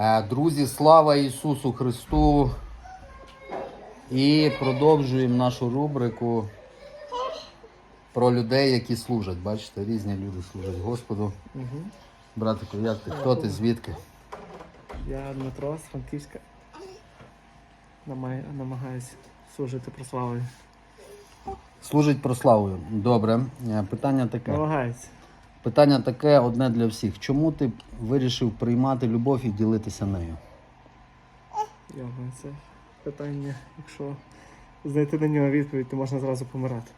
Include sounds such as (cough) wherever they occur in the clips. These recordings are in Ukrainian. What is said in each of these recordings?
Е, Друзі, слава Ісусу Христу! І продовжуємо нашу рубрику про людей, які служать. Бачите, різні люди служать Господу. Угу. Братику, як ти? Хто ти? Звідки? Я Дмитро з Франківська. Намагаю- Намагаюсь служити прославою. Служить прославою. Добре. Е, Питання таке. Намагаюсь. Питання таке одне для всіх. Чому ти вирішив приймати любов і ділитися нею? Його це питання, якщо знайти на нього відповідь, то можна зразу помирати.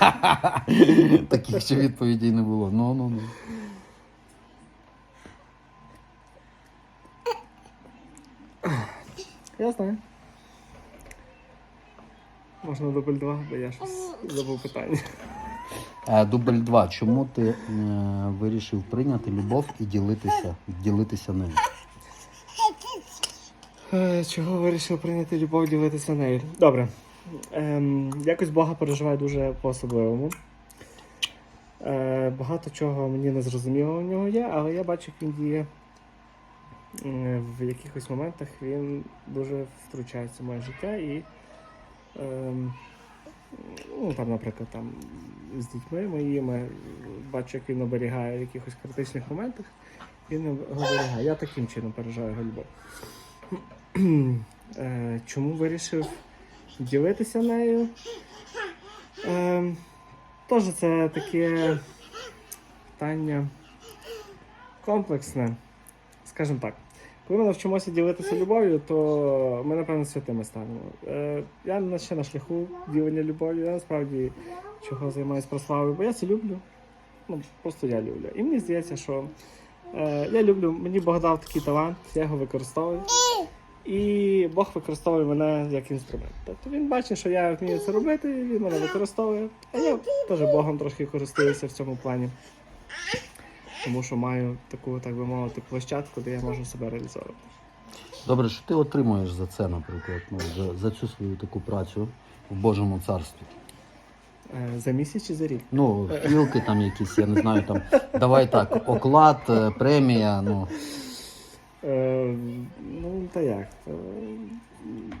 (laughs) Таких ще відповідей не було. Ну, ну, ну. Я знаю. Можна дубль два, бо я щось забув питання. Е, Дубль 2. Чому ти е, вирішив прийняти любов і ділитися, ділитися нею? Е, Чого вирішив прийняти любов ділитися нею? Добре. Ем, якось Бога переживає дуже по-особливому. Е, багато чого мені не зрозуміло в нього є, але я бачу, як він діє в якихось моментах він дуже втручається в моє життя і. Ем, ну, там, наприклад, там, з дітьми моїми бачу, як він оберігає в якихось критичних моментах. Він оберігає. Я таким чином переживаю любов. Е, Чому вирішив ділитися нею? Е, Теж це таке питання комплексне. Скажімо так, коли ми навчимося ділитися любов'ю, то ми, напевно, святими станемо. Е, я ще на шляху ділення любов'ю, я насправді чого займаюся прославою, бо я це люблю. Ну, просто я люблю. І мені здається, що е, я люблю, мені Бог дав такий талант, я його використовую. І Бог використовує мене як інструмент. Тобто він бачить, що я вмію це робити, він мене використовує. А я теж Богом трошки користуюся в цьому плані. Тому що маю таку, так би мовити, площадку, де я можу себе реалізовувати. Добре, що ти отримуєш за це, наприклад, ну, за, за цю свою таку працю в Божому царстві? Е, За місяць чи за рік? Ну, філки там якісь, я не знаю, там, давай так, оклад, е, премія, ну. Е, ну, та як? Е,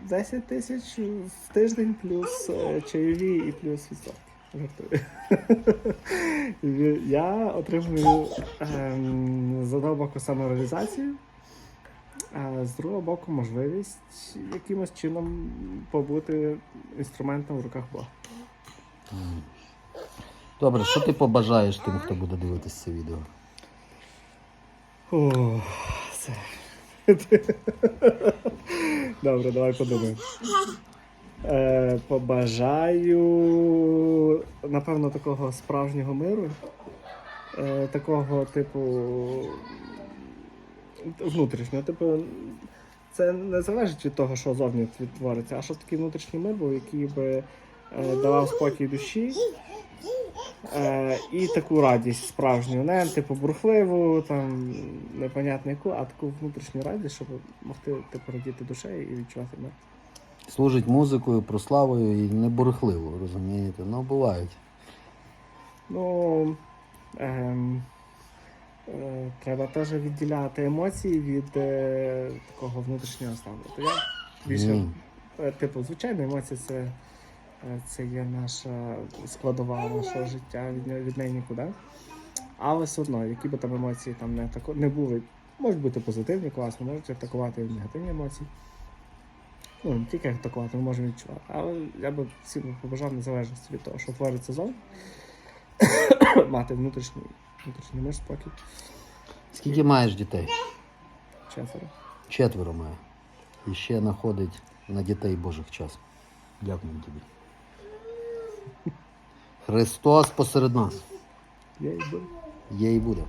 10 тисяч в тиждень плюс е, чайові і плюс відсотки. Жартую. Я отримую ем, з одного боку самореалізацію, а з другого боку можливість якимось чином побути інструментом в руках Бога. Добре, що ти побажаєш тим, хто буде дивитися це відео? О, це. (laughs) Добре, давай подумаємо. Е, побажаю, напевно, такого справжнього миру. Е, такого, типу, внутрішнього. Типу, це не залежить від того, що зовні відтвориться, а щоб такий внутрішній мир був, який би е, давав спокій душі. Е, і таку радість справжню, не типу бурхливу, там непонятно яку, а таку внутрішню радість, щоб могти типу, радіти душею і відчувати мир. Служить музикою, прославою і не бурхливо, розумієте? Ну, бувають. Ну ем, е, треба теж відділяти емоції від е, такого внутрішнього стану. То я більше, Ні. е, типу, звичайно, емоції це, е, це є наша складова нашого життя, від, нього- від неї нікуди. Але все одно, які би там емоції там не, тако, не були, можуть бути позитивні, класні, можуть атакувати негативні емоції. Ну, тільки атакувати, ми можемо відчувати. Але я би всім побажав незалежності від того, що твориться зовні, (coughs) мати внутрішній, внутрішній мир, спокій. Скільки маєш дітей? Четверо. Четверо має. І ще знаходить на дітей Божих час. Дякую тобі. (laughs) Христос посеред нас. Я і буду. Є і буде.